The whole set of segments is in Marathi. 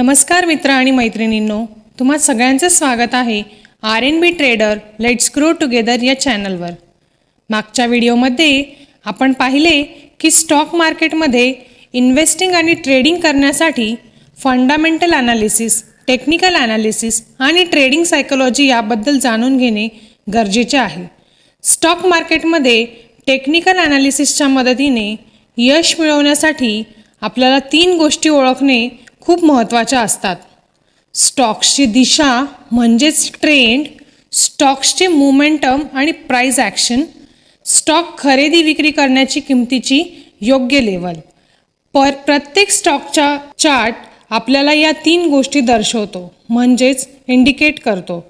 नमस्कार मित्र आणि मैत्रिणींनो तुम्हा सगळ्यांचं स्वागत आहे R N B trader let's grow together या चॅनलवर. मागच्या व्हिडिओमध्ये आपण पाहिले की स्टॉक मार्केटमध्ये इन्व्हेस्टिंग आणि ट्रेडिंग करण्यासाठी फंडामेंटल ॲनालिसिस टेक्निकल ॲनालिसिस आणि ट्रेडिंग सायकोलॉजी याबद्दल जाणून घेणे गरजेचे आहे. स्टॉक मार्केटमध्ये टेक्निकल ॲनालिसिसच्या मदतीने यश मिळवण्यासाठी आपल्याला तीन गोष्टी ओळखणे खूप महत्त्वाच्या असतात. स्टॉक्सची दिशा म्हणजेच ट्रेंड स्टॉक्सचे मोमेंटम आणि प्राईज ॲक्शन स्टॉक खरेदी विक्री करण्याची किमतीची योग्य लेवल पर प्रत्येक स्टॉकचा चार्ट आपल्याला या तीन गोष्टी दर्शवतो म्हणजेच इंडिकेट करतो.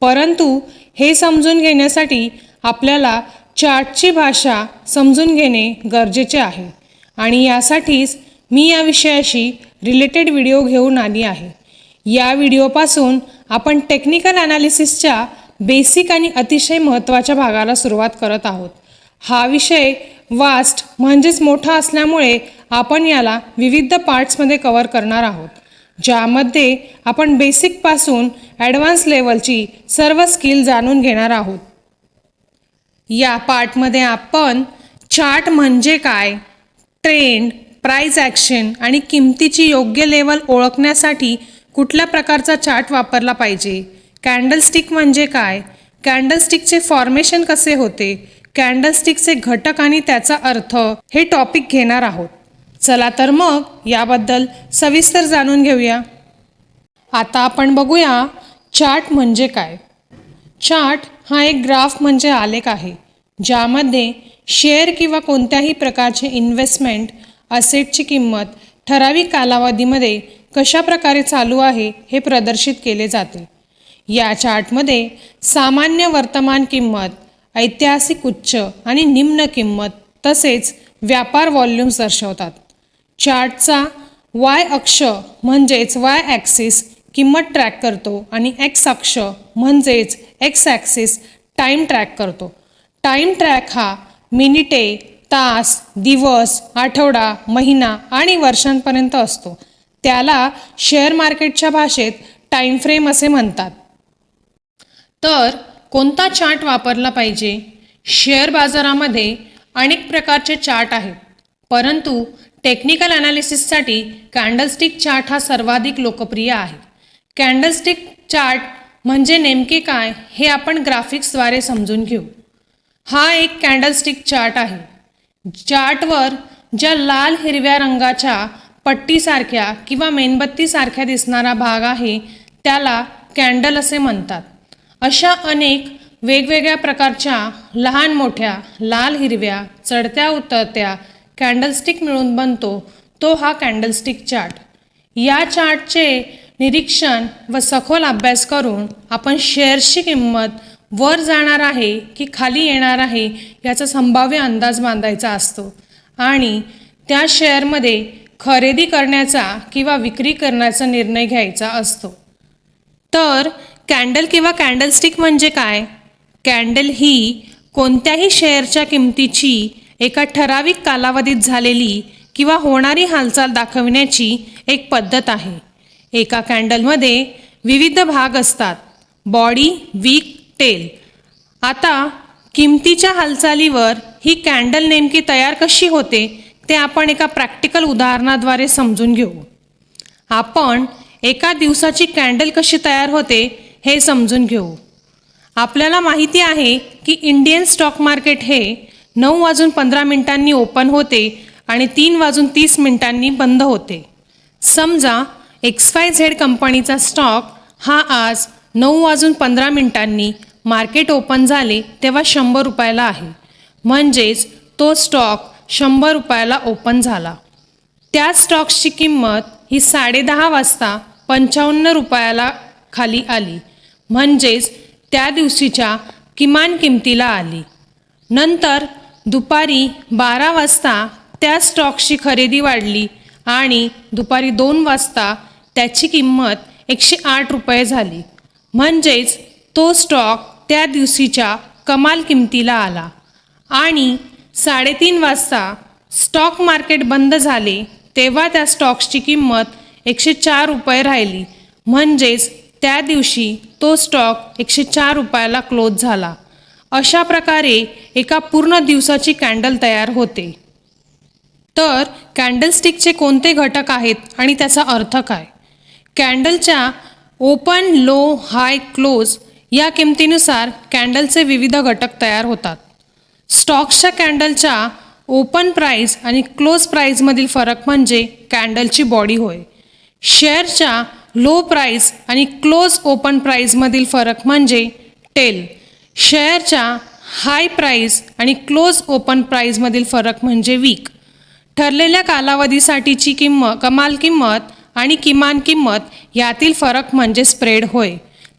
परंतु हे समजून घेण्यासाठी आपल्याला चार्टची भाषा समजून घेणे गरजेचे आहे. आणि यासाठीच मी या विषयाशी रिलेटेड व्हिडिओ घेऊन आली आहे. या व्हिडिओपासून आपण टेक्निकल ॲनालिसिसच्या बेसिक आणि अतिशय महत्त्वाच्या भागाला सुरुवात करत आहोत. हा विषय वास्ट म्हणजेच मोठा असल्यामुळे आपण याला विविध पार्ट्समध्ये कवर करणार आहोत. ज्यामध्ये आपण बेसिकपासून ॲडव्हान्स लेवलची सर्व स्किल जाणून घेणार आहोत. या पार्टमध्ये आपण चार्ट म्हणजे काय ट्रेंड प्राईज ॲक्शन आणि किमतीची योग्य लेवल ओळखण्यासाठी कुठल्या प्रकारचा चार्ट वापरला पाहिजे? कॅन्डलस्टिक म्हणजे काय? कॅन्डलस्टिकचे फॉर्मेशन कसे होते? कॅन्डलस्टिकचे घटक आणि त्याचा अर्थ हे टॉपिक घेणार आहोत. चला तर मग याबद्दल सविस्तर जाणून घेऊया. आता आपण बघूया चार्ट म्हणजे काय. चार्ट हा एक ग्राफ म्हणजे आलेख आहे ज्यामध्ये शेअर किंवा कोणत्याही प्रकारचे इन्व्हेस्टमेंट असेटची किंमत ठराविक कालावधीमध्ये कशा प्रकारे चालू आहे हे प्रदर्शित केले जाते. या चार्टमध्ये सामान्य वर्तमान किंमत ऐतिहासिक उच्च आणि निम्न किंमत तसेच व्यापार व्हॉल्यूम्स दर्शवतात. चार्टचा वाय अक्ष म्हणजेच वाय ॲक्सिस किंमत ट्रॅक करतो आणि एक्स अक्ष म्हणजेच एक्स ॲक्सिस टाईम ट्रॅक करतो. टाईम ट्रॅक हा मिनिटे तास दिवस आठवडा महिना आणि वर्षांपर्यंत असतो. त्याला शेअर मार्केटच्या भाषेत टाईम फ्रेम असे म्हणतात. तर कोणता चार्ट वापरला पाहिजे? शेअर बाजारामध्ये अनेक प्रकारचे चार्ट आहेत. परंतु टेक्निकल ॲनालिसिससाठी कॅन्डलस्टिक चार्ट हा सर्वाधिक लोकप्रिय आहे. कॅन्डलस्टिक चार्ट म्हणजे नेमके काय हे आपण ग्राफिक्सद्वारे समजून घेऊ. हा एक कॅन्डलस्टिक चार्ट आहे. चार्टवर ज्या लाल हिरव्या रंगाच्या पट्टीसारख्या किंवा मेणबत्तीसारख्या दिसणारा भाग आहे त्याला कॅन्डल असे म्हणतात. अशा अनेक वेगवेगळ्या प्रकारच्या लहान मोठ्या लाल हिरव्या चढत्या उतरत्या कॅन्डलस्टिक मिळून बनतो तो हा कॅन्डलस्टिक चार्ट या चार्टचे निरीक्षण व सखोल अभ्यास करून आपण शेअर्सची किंमत वर जाणार आहे की खाली येणार आहे याचा संभाव्य अंदाज बांधायचा असतो. आणि त्या शेअरमध्ये खरेदी करण्याचा किंवा विक्री करण्याचा निर्णय घ्यायचा असतो. तर कॅन्डल किंवा कॅन्डलस्टिक म्हणजे काय? कॅन्डल ही कोणत्याही शेअरच्या किमतीची एका ठराविक कालावधीत झालेली किंवा होणारी हालचाल दाखविण्याची एक पद्धत आहे. एका कॅन्डलमध्ये विविध भाग असतात. बॉडी वीक टेल आता किमतीच्या हालचालीवर ही कॅन्डल नेमकी तयार कशी होते ते आपण एका प्रॅक्टिकल उदाहरणाद्वारे समजून घेऊ. आपण एका दिवसाची कॅन्डल कशी तयार होते हे समजून घेऊ. आपल्याला माहिती आहे की इंडियन स्टॉक मार्केट हे नऊ वाजून पंधरा मिनिटांनी ओपन होते आणि तीन वाजून तीस मिनिटांनी बंद होते. समजा एक्स वाय झेड कंपनीचा स्टॉक हा आज नऊ वाजून पंधरा मिनिटांनी मार्केट ओपन झाले तेव्हा शंभर रुपयाला आहे. म्हणजेच तो स्टॉक शंभर रुपयाला ओपन झाला. त्या स्टॉक्सची किंमत ही साडेदहा वाजता पंचावन्न रुपयाला खाली आली. म्हणजेच त्या दिवशीच्या किमान किमतीला आली. नंतर दुपारी बारा वाजता त्या स्टॉक्सची खरेदी वाढली आणि दुपारी दोन वाजता त्याची किंमत एकशे आठ रुपये झाली. म्हणजेच तो स्टॉक त्या दिवशीच्या कमाल किमतीला आला. आणि साडेतीन वाजता स्टॉक मार्केट बंद झाले तेव्हा त्या स्टॉक्सची किंमत एकशे चार रुपये राहिली. म्हणजेच त्या दिवशी तो स्टॉक एकशे चार रुपयाला क्लोज झाला. अशा प्रकारे एका पूर्ण दिवसाची कॅन्डल तयार होते. तर कॅन्डलस्टिकचे कोणते घटक आहेत आणि त्याचा अर्थ काय? कॅन्डलच्या ओपन लो हाय क्लोज या किमतीनुसार कॅन्डलचे विविध घटक तयार होतात. स्टॉक्सच्या कॅन्डलच्या ओपन प्राईज आणि क्लोज प्राईजमधील फरक म्हणजे कॅन्डलची बॉडी होय. शेअरच्या लो प्राईज आणि क्लोज ओपन प्राईजमधील फरक म्हणजे टेल शेअरच्या हाय प्राईज आणि क्लोज ओपन प्राईजमधील फरक म्हणजे वीक ठरलेल्या कालावधीसाठीची किंमत कमाल किंमत आणि किमान किंमत यातील फरक म्हणजे स्प्रेड होय.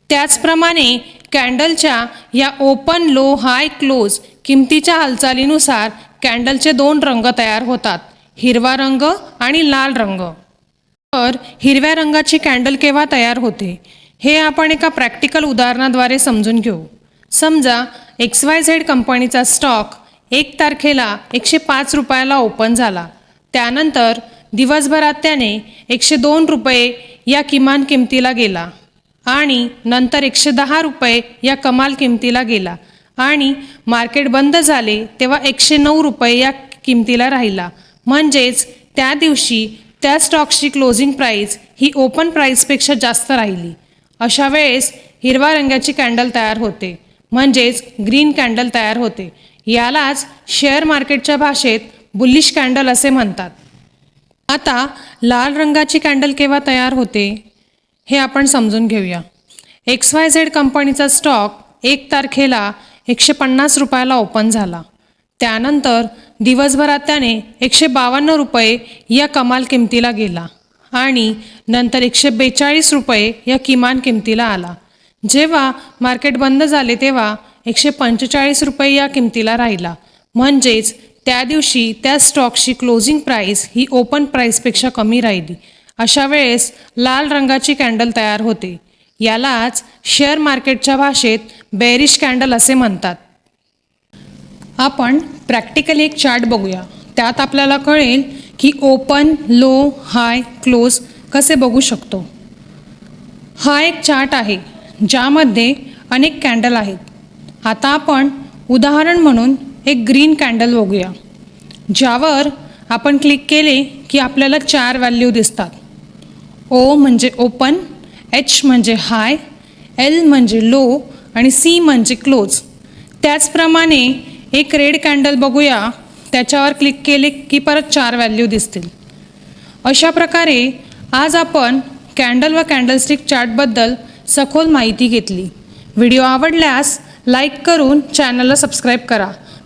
त्याचप्रमाणे कॅन्डलच्या या ओपन लो हाय क्लोज किमतीच्या हालचालीनुसार कॅन्डलचे दोन रंग तयार होतात हिरवा रंग आणि लाल रंग. तर हिरव्या रंगाची कॅन्डल केव्हा तयार होते हे आपण एका प्रॅक्टिकल उदाहरणाद्वारे समजून घेऊ. समजा एक्स वाय झेड कंपनीचा स्टॉक एक तारखेला एकशे पाच रुपयाला ओपन झाला. त्यानंतर दिवसभरात त्याने एकशे दोन रुपये या किमान किमतीला गेला आणि नंतर एकशे दहा रुपये या कमाल किमतीला गेला आणि मार्केट बंद झाले तेव्हा एकशे नऊ रुपये या किमतीला राहिला. म्हणजेच त्या दिवशी त्या स्टॉक्सची क्लोजिंग प्राईस ही ओपन प्राईसपेक्षा जास्त राहिली. अशा वेळेस हिरवा रंगाची कॅन्डल तयार होते. म्हणजेच ग्रीन कॅन्डल तयार होते. यालाच शेअर मार्केटच्या भाषेत बुलिश कॅन्डल असे म्हणतात. आता लाल रंगाची कॅन्डल केव्हा तयार होते हे आपण समजून घेऊया. एक्स वाय झेड कंपनीचा स्टॉक एक तारखेला एकशे पन्नास रुपयाला ओपन झाला. त्यानंतर दिवसभरात त्याने एकशे बावन्न रुपये या कमाल किमतीला गेला आणि नंतर एकशे बेचाळीस रुपये या किमान किमतीला आला. जेव्हा मार्केट बंद झाले तेव्हा एकशे पंचेचाळीस रुपये या किमतीला राहिला. म्हणजेच त्या दिवशी त्या स्टॉकची क्लोजिंग प्राईस ही ओपन प्राईसपेक्षा कमी राहिली. अशा वेळेस लाल रंगाची कॅन्डल तयार होते. यालाच शेअर मार्केटच्या भाषेत बेरिश कॅन्डल असे म्हणतात. आपण प्रॅक्टिकली एक चार्ट बघूया. त्यात आपल्याला कळेल की ओपन लो हाय क्लोज कसे बघू शकतो. हा एक चार्ट आहे ज्यामध्ये अनेक कॅन्डल आहेत. आता आपण उदाहरण म्हणून एक ग्रीन कॅन्डल बघूया. ज्यावर आपण क्लिक केले की आपल्याला चार व्हॅल्यू दिसतात. ओ म्हणजे ओपन एच म्हणजे हाय एल म्हणजे लो आणि सी म्हणजे क्लोज त्याचप्रमाणे एक रेड कॅन्डल बघूया. त्याच्यावर क्लिक केले की परत चार व्हॅल्यू दिसतील. अशा प्रकारे आज आपण कॅन्डल व कॅन्डलस्टिक चार्टबद्दल सखोल माहिती घेतली. व्हिडिओ आवडल्यास लाईक करून चॅनलला सबस्क्राईब करा.